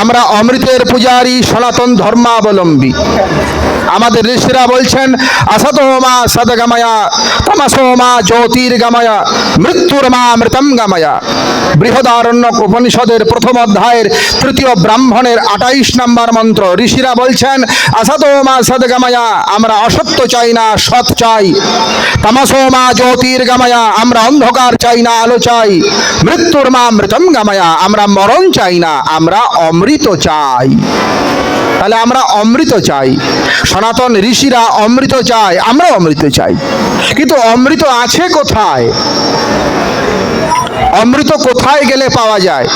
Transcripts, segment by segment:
আমরা অমৃতের পূজারী সনাতন ধর্মাবলম্বী। আমাদের ঋষিরা বলছেন আসতোমা সদগময়া তমসোমা জ্যোতির্গময়া মৃত্যুরমা মৃতম গামায়া। বৃহদারণ্য উপনিষদের প্রথম অধ্যায়ের তৃতীয় ব্রাহ্মণের আটাইশ নম্বর মন্ত্র। ঋষিরা বলছেন আসতোমা সদগময়া আমরা অসত্য চাই না, সৎ চাই। তমসোমা জ্যোতির্গময়া, আমরা অন্ধকার চাই না, আলো চাই। মৃত্যুর মা মৃতম গামায়া, আমরা মরণ চাই না, আমরা অমৃত চাই। তাহলে আমরা অমৃত চাই। সনাতন ঋষিরা অমৃত চায় আমরা অমৃত চাই। কিন্তু অমৃত আছে কোথায়? অমৃত কোথায় গেলে পাওয়া যায়?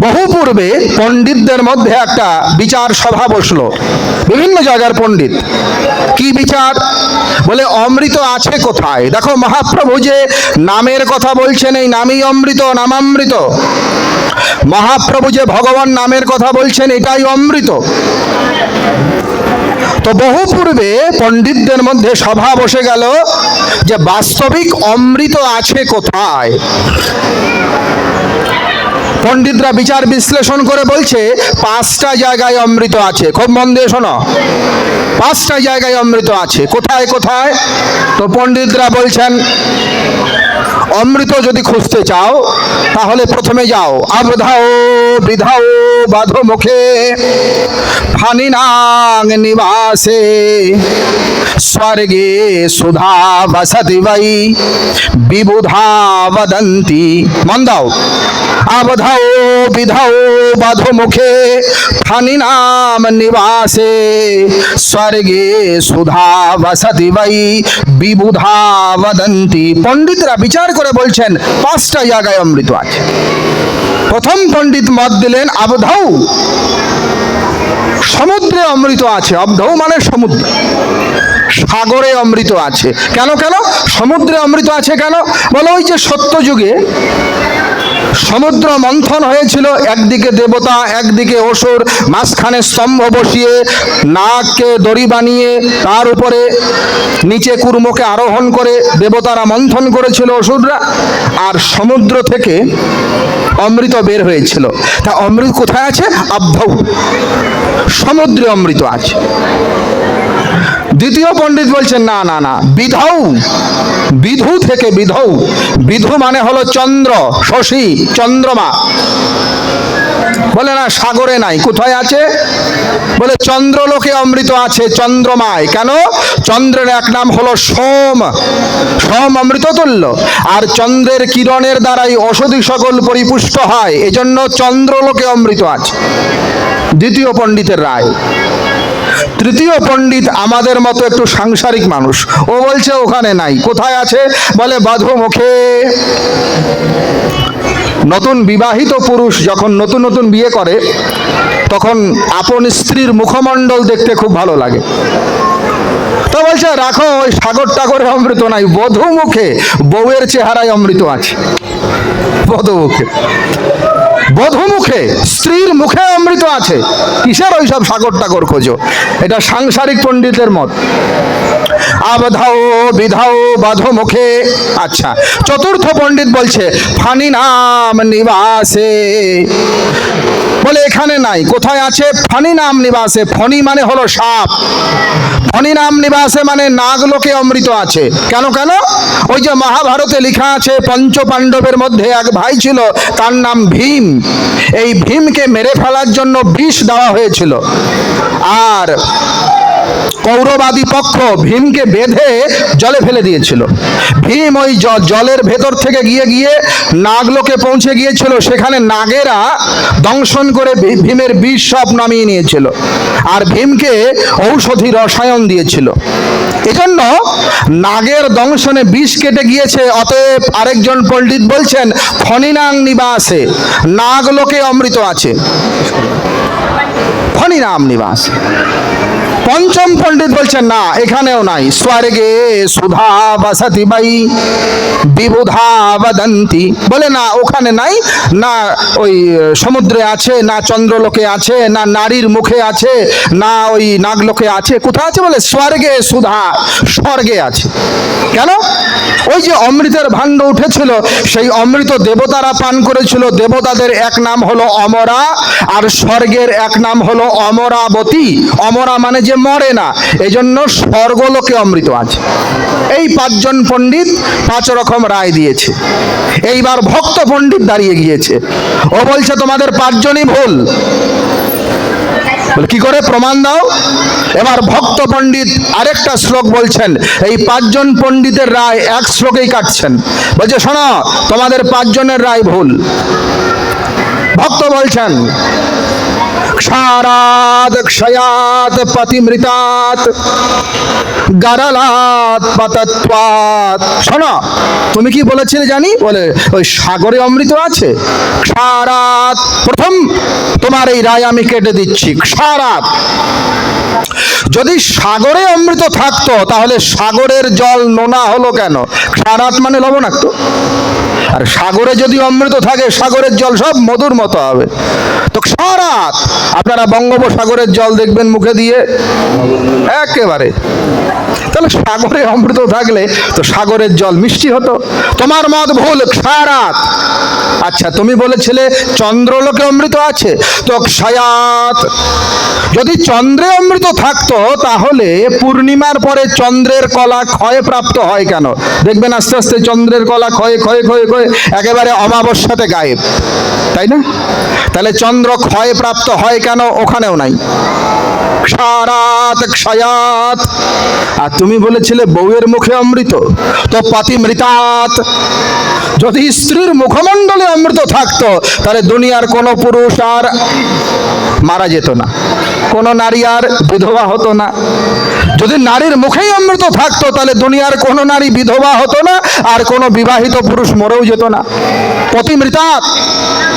বহু পূর্বে পণ্ডিতদের মধ্যে একটা বিচার সভা বসল। বিভিন্ন জায়গার পণ্ডিত। কি বিচার? বলে, অমৃত আছে কোথায়? দেখো, মহাপ্রভু যে নামের কথা বলছেন, এই নামই অমৃত, নামামৃত। মহাপ্রভু যে ভগবান নামের কথা বলছেন, এটাই অমৃত। তো বহু পূর্বে পণ্ডিতদের মধ্যে সভা বসে গেল যে, বাস্তবিক অমৃত আছে কোথায়? পণ্ডিতরা বিচার বিশ্লেষণ করে বলছে, পাঁচটা জায়গায় অমৃত আছে। খুব মন দিয়ে শোনো। পাঁচটা জায়গায় অমৃত আছে। কোথায় কোথায়? তো পণ্ডিতরা বলছেন, অমৃত যদি খুঁজতে চাও, তাহলে প্রথমে যাও। আবধাও, বিধাও, বাধো মুখে। ফানিনাং নিবাসে। স্বর্গে সুধা বসতি বৈ। বিবুধা বদন্তি। মন দাও। আবধাও বিধাও বিধাও বাধো মুখে ফানিনাম নিবাসে। স্বর্গে সুধা বসতি বৈ, বিবুধা বদন্তি। পণ্ডিতরা বিচার করে বলছেন, পাঁচটা জায়গায় অমৃত আছে। প্রথম পণ্ডিত মত দিলেন, আবধাউ। সমুদ্রে অমৃত আছে অবধৌ মানে সমুদ্র। সাগরে অমৃত আছে। কেন কেন? সমুদ্রে অমৃত আছে কেন? বলো ওই যে সত্য যুগে সমুদ্র মন্থন হয়েছিল। একদিকে দেবতা, একদিকে অসুর। মাঝখানে স্তম্ভ বসিয়ে নাগকে দড়ি বানিয়ে তার উপরে নিচে কুর্মকে আরোহণ করে দেবতারা মন্থন করেছিল অসুররা। আর সমুদ্র থেকে অমৃত বের হয়েছিল। তা অমৃত কোথায় আছে? আবধৌ সমুদ্রে অমৃত আছে। দ্বিতীয় পণ্ডিত বলছেন, না না না বিধৌ বিধু থেকে বিধৌ। বিধু মানে হলো চন্দ্র, শশী, চন্দ্রমা। বলে না, সাগরে নাই, কোথায় আছে? বলে, চন্দ্রলোকে অমৃত আছে, চন্দ্রমায়। কেন? চন্দ্রের এক নাম হলো সোম। সোম অমৃত তুল্য আর চন্দ্রের কিরণের দ্বারাই ঔষধি সকল পরিপুষ্ট হয়, এজন্য চন্দ্রলোকে অমৃত আছে। দ্বিতীয় পণ্ডিতের রায়। তৃতীয় পণ্ডিত আমাদের মতো একটু সাংসারিক মানুষ। ও বলছে, ওখানে নাই। কোথায় আছে? বলে বাধো মুখে নতুন বিবাহিত পুরুষ যখন নতুন নতুন বিয়ে করে, তখন আপন স্ত্রীর মুখমণ্ডল দেখতে খুব ভালো লাগে। তো বলছে, রাখো, ওই সাগর টাগরে অমৃত নাই বধূ মুখে বউয়ের চেহারায় অমৃত আছে। বধূ মুখে বধূ মুখে স্ত্রীর মুখে অমৃত আছে। কিসের ওইসব সাগর টাগর খোঁজো? এটা সাংসারিক পণ্ডিতের মত। আবধাও, বিধাও বাধো মুখে আচ্ছা চতুর্থ পণ্ডিত বলছে, ফানি নাম নিবাসে। বলে, এখানে নাই, কোথায় আছে? ফণি নাম নিবাসে। ফণি মানে হলো সাপ। ফণি নাম নিবাসে মানে নাগলোকে অমৃত আছে। কেন কেন? ওই যে মহাভারতে লেখা আছে পঞ্চ পাণ্ডবের মধ্যে এক ভাই ছিল, তার নাম ভীম। এই ভীমকে মেরে ফেলার জন্য বিষ দেওয়া হয়েছিল। আর কৌরবাদী পক্ষ ভীমকে বেঁধে জলে ফেলে দিয়েছিল। ভীম ওই জলের ভেতর থেকে গিয়ে গিয়ে নাগলোকে পৌঁছে গিয়েছিল। সেখানে নাগেরা দংশন করে ভীমের বিষ সব নামিয়ে নিয়েছিল আর ভীমকে ঔষধি রসায়ন দিয়েছিল। এজন্য নাগের দংশনে বিষ কেটে গিয়েছে। অতএব আরেকজন পণ্ডিত বলছেন, ফণিনাং নিবাসে, নাগলোকে অমৃত আছে। ফণিনাম নিবাসে। পঞ্চম পণ্ডিত বলছেন, না, এখানেও নাই। স্বর্গে সুধা বাসাতি বাই, বিবুধা বদন্তি। বলে, না, ওখানে নাই। না ওই সমুদ্রে আছে, না চন্দ্রলোকে আছে, না নারীর মুখে আছে, না ওই নাগলোকে আছে। কোথায় আছে বলে, স্বর্গে সুধা, স্বর্গে আছে। কেন? ওই যে অমৃতের ভাণ্ড উঠেছিল, সেই অমৃত দেবতারা পান করেছিল। দেবতাদের এক নাম হলো অমরা, আর স্বর্গের এক নাম হলো অমরাবতী। অমরা মানে যে মরে না। এই জন্য স্বর্গলোকে অমৃত আছে। এই পাঁচজন পণ্ডিত পাঁচ রকম রায় দিয়েছে। এইবার ভক্ত পণ্ডিত দাঁড়িয়ে গিয়েছে। ও বলছে, তোমাদের পাঁচজনই ভুল। কি করে? প্রমাণ দাও। এবার ভক্ত পণ্ডিত আরেকটা শ্লোক বলছেন, এই পাঁচজন পণ্ডিতের রায় এক শ্লোকেই কাটছেন। বলছে, শোনো, তোমাদের পাঁচজনের রায় ভুল। ভক্ত বলছেন ক্ষারাত ক্ষয়াত পতিমৃতাত গারালাত পাতত্বাত শোনো, তুমি কি বলেছিলে জানি? বলে, ওই সাগরে অমৃত আছে। ক্ষারাত, প্রথম তোমার এই রায় আমি কেটে দিচ্ছি। ক্ষারাত। যদি সাগরে অমৃত থাকতো, তাহলে সাগরের জল নোনা হলো কেন? ক্ষারাত মানে লবণাক্ত। আর সাগরে যদি অমৃত থাকে, সাগরের জল সব মধুর মতো হবে। তো ক্ষারাত আপনারা বঙ্গোপসাগরের জল দেখবেন মুখে দিয়ে। একেবারে। তাহলে সাগরে অমৃত থাকলে তো সাগরের জল মিষ্টি হতো। তোমার মত ভুল, সারাত। আচ্ছা তুমি বলেছিলে চন্দ্রলোকে অমৃত আছে। তো ক্ষয়াত যদি চন্দ্রে অমৃত থাকতো, তাহলে পূর্ণিমার পরে চন্দ্রের কলা ক্ষয় প্রাপ্ত হয় কেন? দেখবেন আস্তে আস্তে চন্দ্রের কলা ক্ষয়ে ক্ষয়ে ক্ষয়ে ক্ষয়ে, একেবারে অমাবস্যাতে গায়েব। তাই না? তাহলে চন্দ্র ক্ষয় প্রাপ্ত হয় কেন? ওখানেও নাই। সারাত ক্ষয়াত। আর তুমি বলেছিলে বউয়ের মুখে অমৃত, তো পাতি মৃতাত। যদি স্ত্রীর মুখমণ্ডলে অমৃত থাকতো, তাহলে দুনিয়ার কোনো পুরুষ আর মারা যেত না। কোনো নারী আর বিধবা হতো না। যদি নারীর মুখেই অমৃত থাকতো, তাহলে দুনিয়ার কোনো নারী বিধবা হতো না, আর কোনো বিবাহিত পুরুষ মরেও যেত না। পতিমৃতাত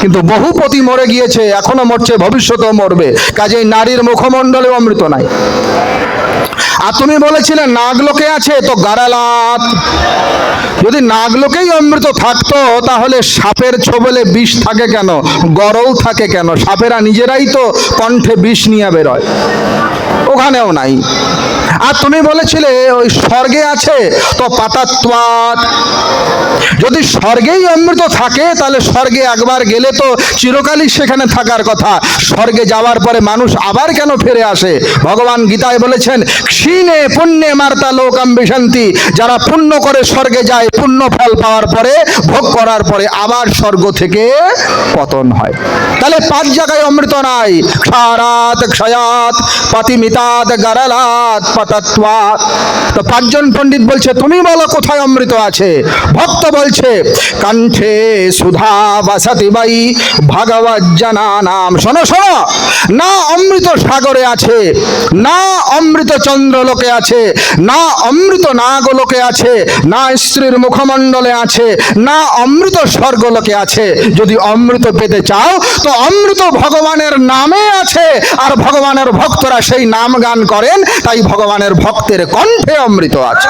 কিন্তু বহু পতি মরে গিয়েছে, এখনও মরছে, ভবিষ্যতেও মরবে। কাজেই নারীর মুখমণ্ডলে অমৃত নাই। আর তুমি বলেছিলে, নাগলোকে আছে, তো গারালাত। যদি নাগলোকেই অমৃত থাকতো, তাহলে সাপের ছোবলে বিষ থাকে কেন? গরল থাকে কেন? সাপেরা নিজেরাই তো কণ্ঠে বিষ নিয়ে বেরোয়। ওখানেও নাই। আর তুমি বলেছিলে ওই স্বর্গে আছে তো পাতাত্বাত যদি স্বর্গেই অমৃত থাকে, তাহলে স্বর্গে একবার গেলে তো চিরকালই সেখানে থাকার কথা। স্বর্গে যাওয়ার পরে মানুষ আবার কেন ফিরে আসে? ভগবান গীতায় বলেছেন, ক্ষীণে পুণ্যে মার্তা লোকাম বিশান্তি। যারা পুণ্য করে স্বর্গে যায়, পুণ্য ফল পাওয়ার পরে, ভোগ করার পরে আবার স্বর্গ থেকে পতন হয়। তাহলে পাঁচ জায়গায় অমৃত নাই। ক্ষারাত, ক্ষয়াত পাতিমিতাত গারালাত পাতাত্বাত তো পাঁচজন পণ্ডিত বলছে, তুমি বলো কোথায় অমৃত আছে? ভক্ত বলছে, কণ্ঠে সুধা বাসাতি বাই ভাগবত জানা নাম শোনো শোনো, না অমৃত সাগরে আছে, না অমৃত চন্দ্র লোকে আছে, না অমৃত নাগলোকে আছে, না স্ত্রীর মুখমণ্ডলে আছে, না অমৃত স্বর্গলোকে আছে। যদি অমৃত পেতে চাও, তো অমৃত ভগবানের নামে আছে, আর ভগবানের ভক্তরা সেই নাম গান করেন, তাই ভগবানের ভক্তের কণ্ঠে অমৃত আছে।